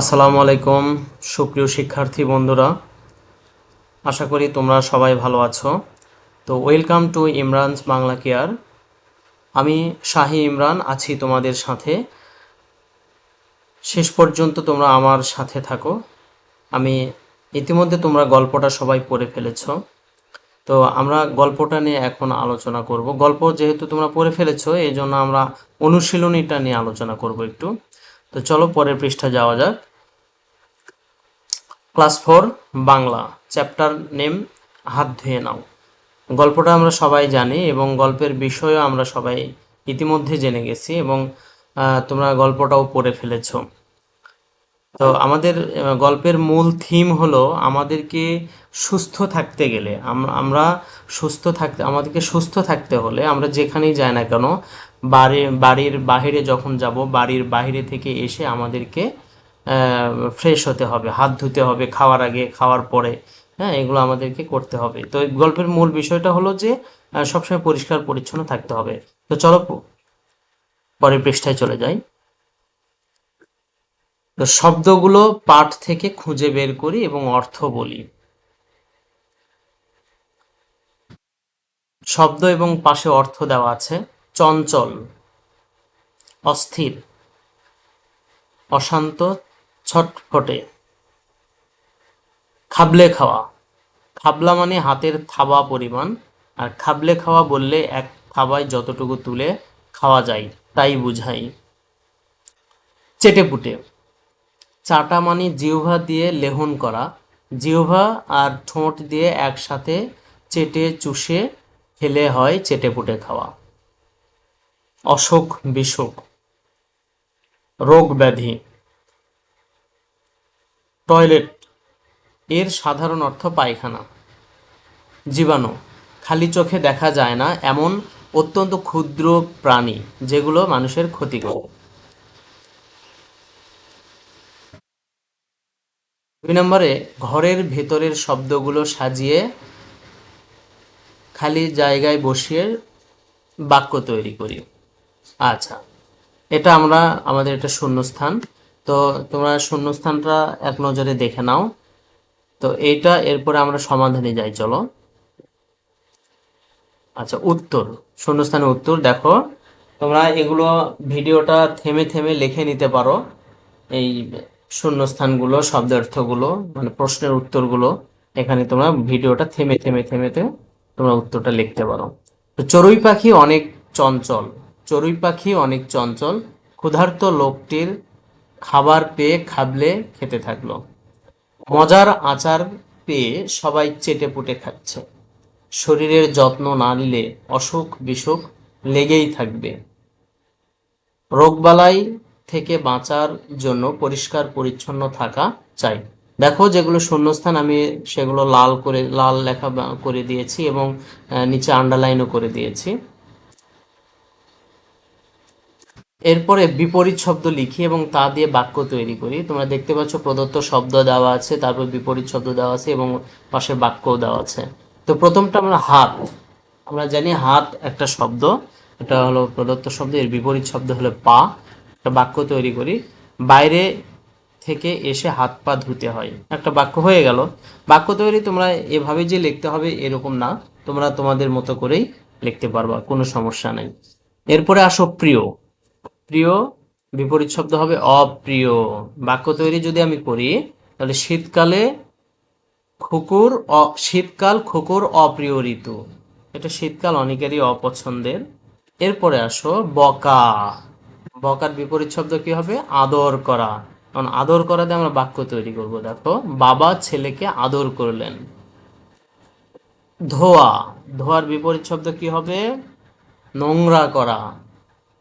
আসসালামু আলাইকুম, সুপ্রিয় শিক্ষার্থী বন্ধুরা। আশা করি তোমরা সবাই ভালো আছো। তো welcome to Imran's Bangla care. আমি শাহি ইমরান, আছি তোমাদের সাথে। শেষ পর্যন্ত তোমরা আমার সাথে থাকো। আমি ইতিমধ্যে তোমরা গল্পটা সবাই পড়ে ফেলেছো। তো আমরা গল্পটা নিয়ে এখন আলোচনা করব। গল্প যেহেতু তোমরা পড়ে ফেলেছো এই জন্য আমরা অনুশীলনীটা নিয়ে আলোচনা করব একটু। তো চলো পরের পৃষ্ঠা যাওয়া যাক। Class four, Bangla, chapter name, হাত ধুয়ে নাও। গল্পটা আমরা সবাই জানি এবং গল্পের বিষয়ও আমরা সবাই ইতিমধ্যে জেনে গেছি এবং তোমরা গল্পটাও পড়ে ফেলেছো। তো আমাদের গল্পের মূল থিম হলো আমাদেরকে সুস্থ থাকতে গেলে, আম- আমরা সুস্থ থাকতে, আমাদেরকে সুস্থ থাকতে হলে আমরা যেখানেই যাই না কেন বাড়ি, বাড়ির বাইরে যখন যাব, বাড়ির বাইরে থেকে এসে আমাদেরকে ফ্রেশ হতে হবে, হাত ধুতে হবে, খাওয়ার আগে, খাওয়ার পরে হ্যাঁ এগুলো আমাদেরকে করতে হবে। তো গল্পের মূল বিষয়টা হলো যে সবসময় পরিষ্কার, পরিচ্ছন্ন থাকতে হবে। তো চলো পরের পৃষ্ঠায় চলে যাই। তো শব্দগুলো পাঠ থেকে খুঁজে বের করি এবং অর্থ বলি। শব্দ এবং পাশে অর্থ দেওয়া আছে। চঞ্চল, অস্থির, অশান্ত, ছটফটে। খাবলে খাওয়া। খাবলা মানে হাতের থাবা পরিমাণ, আর খাবলে খাওয়া বললে এক থাবায় যতটুকু তুলে খাওয়া যায়, তাই বুঝাই। চেটেপুটে। চাটা মানে জিহ্বা দিয়ে লেহন করা। জিহ্বা আর ঠোঁট দিয়ে একসাথে চেটে চুষে খেলে হয় চেটেপুটে খাওয়া। অসুখ, বিসুখ রোগ ব্যাধি টয়লেট, এর সাধারণ অর্থ পায়খানা। জীবাণু, খালি চোখে দেখা যায় না, এমন অত্যন্ত ক্ষুদ্র প্রাণী, যেগুলো মানুষের ক্ষতি করে। দুই নম্বরে, ঘরের ভেতরের শব্দগুলো সাজিয়ে খালি জায়গায় বসিয়ে বাক্য তৈরি করি। আচ্ছা। এটা আমরা, আমাদের একটা শূন্যস্থান। তো তোমরা শূন্যস্থানটা এক নজরে দেখে নাও। তো এইটা এরপরে আমরা সমাধানে যাই, চলো। আচ্ছা উত্তর। শূন্যস্থানে উত্তর, দেখো। তোমরা এগুলো ভিডিওটা থেমে থেমে লিখে নিতে পারো। এই শূন্যস্থানগুলো, শব্দার্থগুলো মানে প্রশ্নের উত্তরগুলো, এখানে তোমরা ভিডিওটা থেমে থেমে থেমে থেমে তোমরা উত্তরটা লিখতে পারো। তো চড়ুই পাখি অনেক চঞ্চল। চড়ুই পাখি অনেক চঞ্চল। ক্ষুধার্ত লোকটির খাবার পেয়ে খাবলে খেতে থাকল। মজার আচার পেয়ে সবাই চেটে পুটে খাচ্ছে। শরীরের যত্ন না নিলে অসুখ বিসুখ লেগেই থাকবে। রোগবালাই থেকে বাঁচার জন্য পরিষ্কার পরিচ্ছন্ন থাকা চাই। দেখো যেগুলো শূন্যস্থান, আমি সেগুলো লাল করে, লাল লেখা করে দিয়েছি এবং নিচে আন্ডারলাইনও করে দিয়েছি। এরপরে বিপরীত শব্দ লিখি এবং তা দিয়ে বাক্য তৈরি করি। তোমরা দেখতে পাচ্ছ প্রদত্ত শব্দ দেওয়া আছে, তারপর বিপরীত শব্দ দেওয়া আছে এবং পাশে বাক্যও দেওয়া আছে। তো প্রথমটা আমরা হাত। আমরা জানি হাত একটা শব্দ, এটা হলো প্রদত্ত শব্দ, এর বিপরীত শব্দ হলো পা। একটা বাক্য তৈরি করি। বাইরে থেকে এসে হাত পা ধুতে হয়। একটা বাক্য হয়ে গেল। বাক্য তৈরি তোমরা এভাবে যে লিখতে হবে এরকম না। তোমরা তোমাদের মতো করেই লিখতে পারবা, কোনো সমস্যা নেই। এরপরে আসো প্রিয়। প্রিয়, বিপরীত শব্দ হবে অপ্রিয়। বাক্য তৈরি যদি আমি করি, তাহলে শীতকালে খুকুর শীতকাল খুকুর অপ্রিয় ঋতু। এটা শীতকাল অনেকেরই অপছন্দের। এরপরে আসো, বকা। বকার বিপরীত শব্দ কি হবে? আদর করা। কারণ আদর করা দিয়ে আমরা বাক্য তৈরি করব। দেখো, বাবা ছেলেকে আদর করলেন। ধোয়া। ধোয়ার বিপরীত শব্দ কি হবে? নোংরা করা।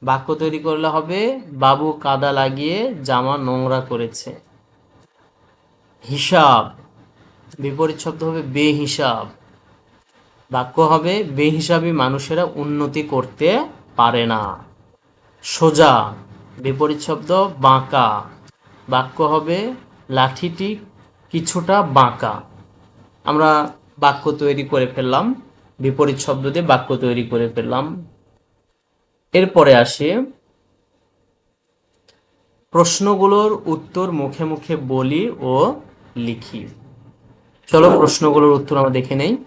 বাক্য তৈরি করলে হবে, বাবু কাদা লাগিয়ে জামা নোংরা করেছে। হিসাব বিপরীত শব্দ হবে বেহিসাব। বাক্য হবে, বেহিসাবি মানুষেরা উন্নতি করতে পারে না। সোজা বিপরীত শব্দ বাঁকা। বাক্য হবে, লাঠিটি কিছুটা বাঁকা। আমরা বাক্য তৈরি করে ফেললাম বিপরীত শব্দ দিয়ে বাক্য তৈরি করে ফেললাম। এরপরে আসে। প্রশ্নগুলোর উত্তর মুখে মুখে বলি ও লিখি। চলো প্রশ্নগুলোর উত্তর আমরা দেখে নেই।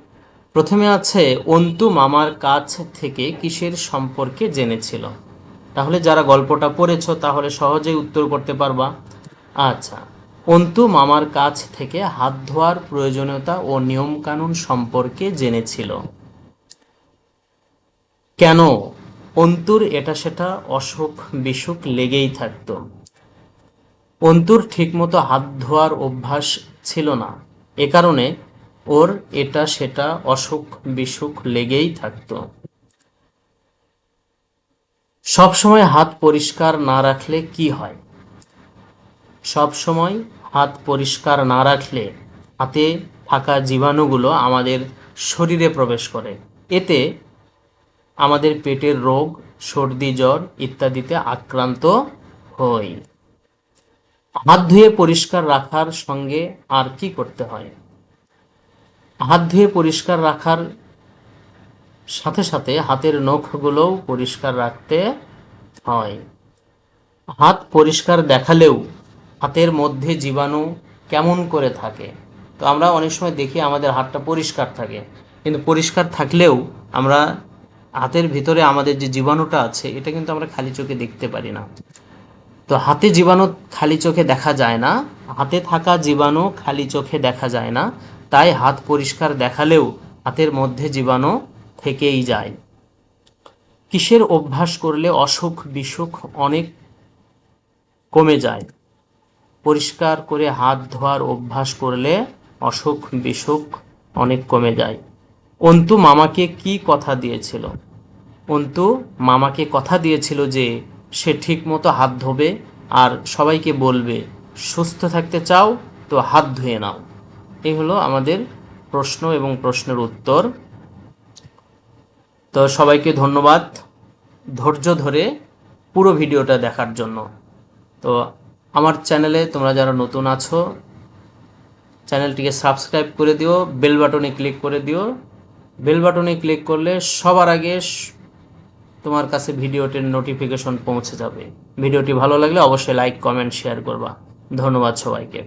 প্রথমে আছে, অন্তু মামার কাছ থেকে কিসের সম্পর্কে জেনেছিল? তাহলে যারা গল্পটা পড়েছো, তাহলে সহজেই উত্তর করতে পারবা। আচ্ছা অন্তু মামার কাছ থেকে হাত ধোয়ার প্রয়োজনীয়তা ও নিয়মকানুন সম্পর্কে জেনেছিল। কেন? অন্তুর এটা সেটা অসুখ বিসুখ লেগেই থাকতো। অন্তুর ঠিকমতো হাত ধোয়ার অভ্যাস ছিল না। এ কারণে ওর এটা সেটা অসুখ বিসুখ লেগেই থাকতো। সব সময় হাত পরিষ্কার না রাখলে কি হয়? সব সময় হাত পরিষ্কার না রাখলে হাতে থাকা জীবাণুগুলো আমাদের শরীরে প্রবেশ করে। এতে আমাদের পেটের রোগ, সর্দি, জ্বর ইত্যাদিতে আক্রান্ত হই। হাত ধুয়ে পরিষ্কার রাখার সঙ্গে আর কি করতে হয়? হাত ধুয়ে পরিষ্কার রাখার সাথে সাথে হাতের নখগুলোও পরিষ্কার রাখতে হয়। হাত পরিষ্কার দেখালেও হাতের মধ্যে জীবাণু কেমন করে থাকে? তো আমরা অনেক সময় দেখি আমাদের হাতটা পরিষ্কার থাকে। কিন্তু পরিষ্কার থাকলেও আমরা হাতের ভিতরে আমাদের যে জীবাণুটা আছে, এটা কিন্তু আমরা খালি চোখে দেখতে পারি না। তো হাতে জীবাণু খালি চোখে দেখা যায় না, হাতে থাকা জীবাণু খালি চোখে দেখা যায় না, তাই হাত পরিষ্কার দেখালেও হাতের মধ্যে জীবাণু থেকেই যায়। কিসের অভ্যাস করলে অসুখ বিসুখ অনেক কমে যায়? পরিষ্কার করে হাত ধোয়ার অভ্যাস করলে অসুখ বিসুখ অনেক কমে যায়। অন্তু মামাকে কি কথা দিয়েছিল? অন্তু মামাকে কথা দিয়েছিল যে সে ঠিক মতো হাত ধোবে আর সবাইকে বলবে, সুস্থ থাকতে চাও তো হাত ধুয়ে নাও। এই হলো আমাদের প্রশ্ন এবং প্রশ্নের উত্তর। তো সবাইকে ধন্যবাদ ধৈর্য ধরে পুরো ভিডিওটা দেখার জন্য। তো আমার চ্যানেলে তোমরা যারা নতুন আছো, চ্যানেলটিকে সাবস্ক্রাইব করে দিও, বেল বাটনে ক্লিক করে দিও। বেল বাটনে ক্লিক করলে সবার আগে তোমার কাছে ভিডিওটির নোটিফিকেশন পৌঁছে যাবে। ভিডিওটি ভালো লাগলে অবশ্যই লাইক কমেন্ট শেয়ার করবা। ধন্যবাদ সবাইকে।